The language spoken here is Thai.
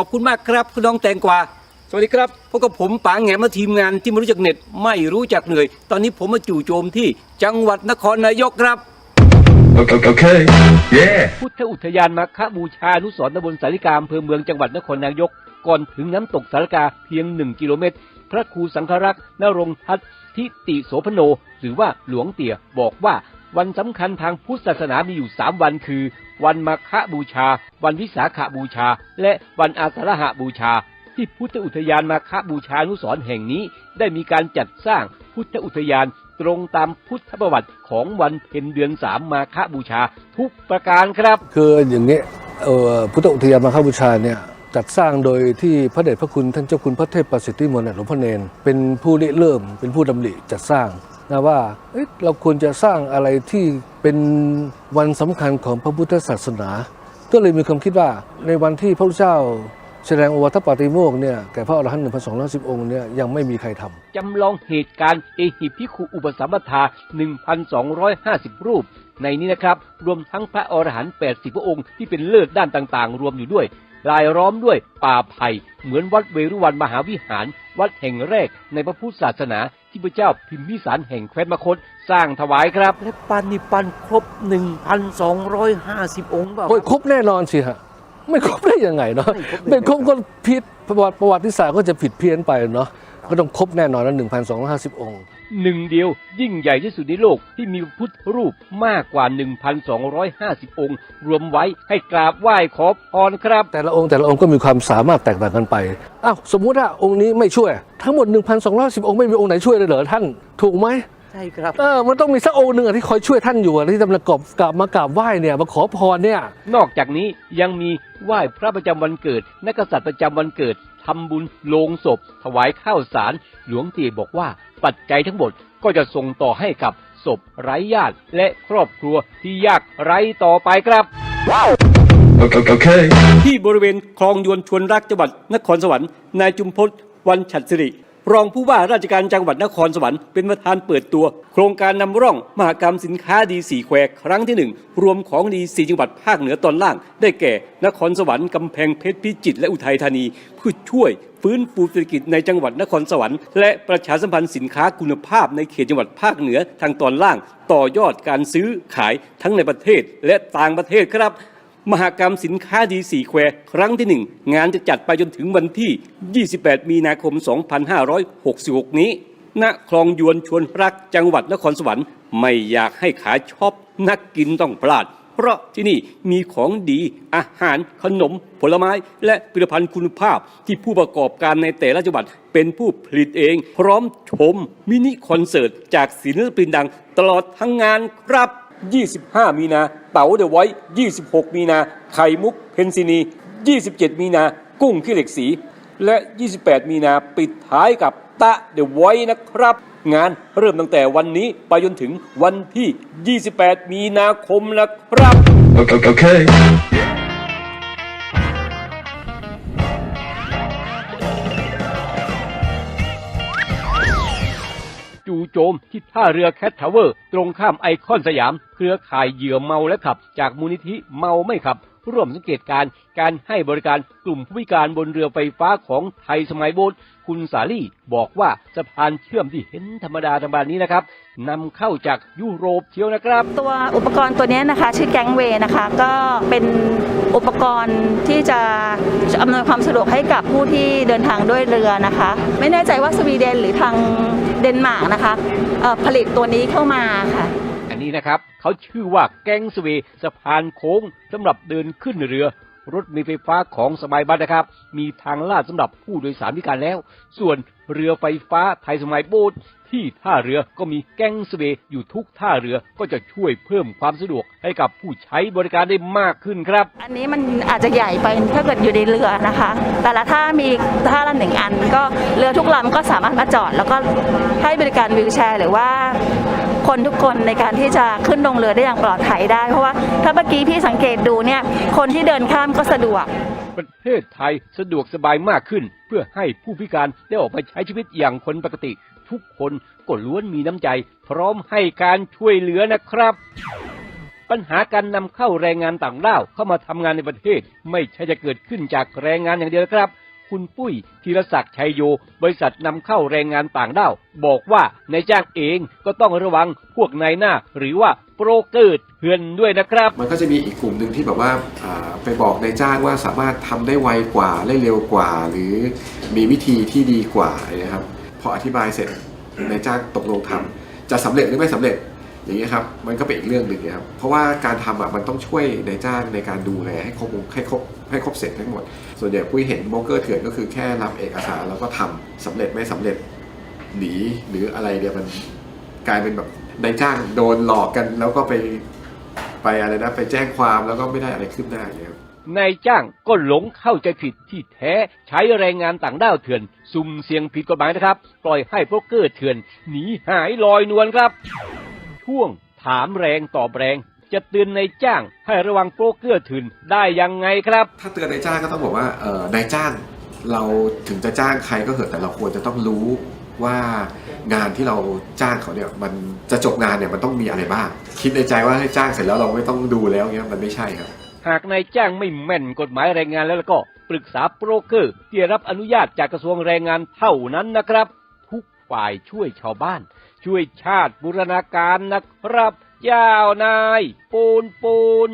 ขอบคุณมากครับคุณน้องแตงกวาสวัสดีครับพบกับผมป๋าแหงมและทีมงานที่ไม่รู้จักเหน็ดไม่รู้จักเหนื่อย ตอนนี้ผมมาจู่โจมที่จังหวัดนครนายกครับ Okay, okay. Yeah. พุทธอุทยานมาคบูชานุสรณ์ตำบลสาริกาอำเภอเมืองจังหวัดนครนายก ก่อนถึงน้ำตกสาริกาเพียงหนึ่งกิโลเมตร พระครูสังฆรักษ์นรงค์ทัตทิติโสพโน หรือว่าหลวงเตี่ยบอกว่า วันสำคัญทางพุทธศาสนามีอยู่สามวันคือ วันมาฆบูชา วันวิสาขบูชา และวันอาสาฬหบูชา ที่พุทธอุทยานมาฆบูชานุสรณ์แห่งนี้ ได้มีการจัดสร้างพุทธอุทยานตรงตามพุทธประวัติของวันเพ็ญเดือนสามมาฆบูชาทุกประการครับ คืออย่างนี้พุทธอุทยานมาฆบูชาเนี่ย จัดสร้างโดยที่พระเดชพระคุณท่านเจ้าคุณพระเทพประสิทธิมนต์หลวงพ่อเนนเป็นผู้ริเริ่ม เป็นผู้ดำริจัดสร้างนะว่าเเราควรจะสร้างอะไรที่เป็นวันสำคัญของพระพุทธศาสนา ก็เลยมีความคิดว่าในวันที่พระพุทธเจ้าแสดงโอวาทปาติโมกเนี่ยแก่พระอรหันต์หนึ่งพันสองร้อยสิบองค์เนี่ยยังไม่มีใครทำจำลองเหตุการณ์เอหิพิคุอุปสัมปทา1,250รูป ในนี้นะครับ รวมทั้งพระอรหันต์80พระองค์ที่เป็นเลิศด้านต่างๆ รวมอยู่ด้วย รายล้อมด้วยป่าไผ่เหมือนวัดเวรุวันมหาวิหาร วัดแห่งแรกในพระพุทธศาสนาที่พระเจ้าพิมพิสารแห่งแคว้นมคตสร้างถวายครับ และปันนิปันครบ 1,250 องค์เปล่าโอ้ยครบแน่นอนสิฮะไม่ครบได้ยังไงเนาะไม่ครบได้ไงไม่ครบก็ผิดประวัติประวัติศาสตร์ก็จะผิดเพี้ยนไปเนาะก็ต้องครบแน่นอนนะหนึ่งพันสองร้อยห้าสิบองค์ หนึ่งเดียวยิ่งใหญ่ที่สุดในโลกที่มีพุทธรูปมากกว่า 1,250 องค์ รวมไว้ให้กราบไหว้ขอพรครับ แต่ละองค์แต่ละองค์ก็มีความสามารถแตกต่างกันไปอ้าวสมมุติว่าองค์นี้ไม่ช่วย ทั้งหมด 1,210 องค์ไม่มีองค์ไหนช่วยเลยเหรอท่านถูกไหม ช่ครับ เออ มันต้องมีสักองค์หนึ่งอะที่คอยช่วยท่านอยู่อะที่จะมากราบกราบมากราบไหว้เนี่ยมาขอพรเนี่ย นอกจากนี้ยังมีไหว้พระประจำวันเกิด นักษัตริย์ประจำวันเกิดทำบุญโลงศพ ถวายข้าวสาร หลวงเตี่ยบอกว่าปัจจัยทั้งหมดก็จะส่งต่อให้กับศพไร้ญาติและครอบครัวที่ยากไร้ต่อไปครับ Okay, okay. ที่บริเวณคลองยวนชวนรักจังหวัดนครสวรรค์นายจุมพลวันฉัตรสิริ รองผู้ว่าราชการจังหวัดนครสวรรค์เป็นประธานเปิดตัว โครงการนำร่องมหกรรมสินค้าดีสีแควครั้งที่หนึ่งรวมของดีสีจังหวัดภาคเหนือตอนล่าง ได้แก่ นครสวรรค์กำแพงเพชรพิจิตรและอุทัยธานีเพื่อช่วยฟื้นฟูเศรษฐกิจในจังหวัดนครสวรรค์และประชาสัมพันธ์สินค้าคุณภาพในเขตจังหวัดภาคเหนือทางตอนล่าง ต่อยอดการซื้อขายทั้งในประเทศและต่างประเทศครับ มหากรรมสินค้าดีสีแควครั้งที่หนึ่งงานจะจัดไปจนถึงวันที่ 28 มีนาคม 2566 นี้ ณคลองยวนชวนรักจังหวัดนครสวรรค์ไม่อยากให้ขาชอปนักกินต้องพลาด เพราะที่นี่มีของดีอาหารขนม ผลไม้ และผลิตภัณฑ์คุณภาพที่ผู้ประกอบการในแต่ละจังหวัดเป็นผู้ผลิตเอง พร้อมชมมินิคอนเสิร์ตจากศิลปินดังตลอดทั้งงานครับ 25 มีนา เต๋าเดอะไว้ 26 มีนา ไข่มุก เพนซินี 27 มีนา กุ้งขี้เหล็กสี และ 28 มีนา ปิดท้ายกับตะเดอะไว้นะครับ งานเริ่มตั้งแต่วันนี้ไปจนถึงวันที่ 28 มีนาคมนะครับ Okay, โจมที่ท่าเรือแคททาวเวอร์ ตรงข้ามไอคอนสยาม เครือข่ายเหยื่อเมาและขับ จากมูลนิธิเมาไม่ขับ ร่วมสังเกตการ์การให้บริการกลุ่มผู้พิการบนเรือไฟฟ้าของไทยสมัยโบสคุณสาลี่บอกว่าสะพานเชื่อมที่เห็นธรรมดาธรรมดานี้นะครับนำเข้าจากยุโรปเชียวนะครับ ตัวอุปกรณ์ตัวนี้นะคะชื่อแก๊งเวนะคะ ก็เป็นอุปกรณ์ที่จะอำนวยความสะดวกให้กับผู้ที่เดินทางด้วยเรือนะคะ ไม่แน่ใจว่าสวีเดนหรือทาง เดนมาร์กนะคะผลิตตัวนี้เข้ามาค่ะ อันนี้นะครับเขาชื่อว่าแกงสวีสะพานโค้งสำหรับเดินขึ้นเรือ รถมีไฟฟ้าของสบายบัสนะครับ มีทางลาดสำหรับผู้โดยสารพิการแล้ว ส่วนเรือไฟฟ้าไทยสมัยโบ๊ทที่ท่าเรือก็มีแก๊งสเวย์อยู่ทุกท่าเรือก็จะช่วยเพิ่มความสะดวกให้กับผู้ใช้บริการได้มากขึ้นครับ อันนี้มันอาจจะใหญ่ไปถ้าเกิดอยู่ในเรือนะคะ แต่ละท่ามีท่าละหนึ่งอัน ก็เรือทุกลำก็สามารถมาจอด แล้วก็ให้บริการวิวแชร์ หรือว่า คนทุกคนในการที่จะขึ้นลงเรือได้อย่างปลอดภัยได้ เพราะว่าถ้าเมื่อกี้พี่สังเกตดูเนี่ย คนที่เดินข้ามก็สะดวก ประเทศไทยสะดวกสบายมากขึ้น เพื่อให้ผู้พิการได้ออกไปใช้ชีวิตอย่างคนปกติ ทุกคนก็ล้วนมีน้ำใจ พร้อมให้การช่วยเหลือนะครับปัญหาการนำเข้าแรงงานต่างด้าวเข้ามาทำงานในประเทศ ไม่ใช่จะเกิดขึ้นจากแรงงานอย่างเดียวครับ คุณปุ้ยธีรศักดิ์ชัยโย บริษัทนำเข้าแรงงานต่างด้าว บอกว่านายจ้างเองก็ต้องระวังพวกนายหน้า หรือว่าโปรเกอร์เถื่อนด้วยนะครับ มันก็จะมีอีกกลุ่มหนึ่งที่แบบว่าอ่าไปบอกนายจ้างว่าสามารถทำได้ไวกว่าได้เร็วกว่า หรือมีวิธีที่ดีกว่านะครับพออธิบายเสร็จนายจ้างตกลงทำจะสำเร็จหรือไม่สำเร็จ อย่างนี้ยครับมันก็เป็นอีกเรื่องหนึ่งนะครับเพราะว่าการทำอะมันต้องช่วยนายจ้างในการดูแลให้ครบให้ครบให้ครบเสร็จทั้งหมด ส่วนใหญ่ปุ้ยเห็นโบรกเกอร์เถื่อนก็คือแค่รับเอกสารแล้วก็ทำสำเร็จไม่สำเร็จหนีหรืออะไรเนี่ยมันกลายเป็นแบบนายจ้างโดนหลอกกันแล้วก็ไปไปอะไรนะไปแจ้งความแล้วก็ไม่ได้อะไรขึ้นหน้าอย่างเงี้ยนายจ้างก็หลงเข้าใจผิดที่แท้ใช้แรงงานต่างด้าวเถื่อน ซุ่มเสี่ยงผิดกฎหมายนะครับ ปล่อยให้โบรกเกอร์เถื่อนหนีหายลอยนวลครับ ช่วงถามแรงตอบแรง จะเตือนนายจ้างให้ระวังโบรกเกอร์เถื่อนได้ยังไงครับ ถ้าเตือนนายจ้างก็ต้องบอกว่าเออนายจ้างเราถึงจะจ้างใครก็เถอะแต่เราควรจะต้องรู้ว่างานที่เราจ้างเขาเนี่ยมันจะจบงานเนี่ยมันต้องมีอะไรบ้าง คิดในใจว่าให้จ้างเสร็จแล้วเราไม่ต้องดูแล้วเงี้ยมันไม่ใช่ครับ หากนายจ้างไม่แม่นกฎหมายแรงงานแล้วก็ปรึกษาโบรกเกอร์ที่ได้รับอนุญาตจากกระทรวงแรงงานเท่านั้นนะครับทุก ฝ่ายช่วยชาวบ้าน ช่วยชาติบูรณาการนะครับ เจ้านาย ปูนปูน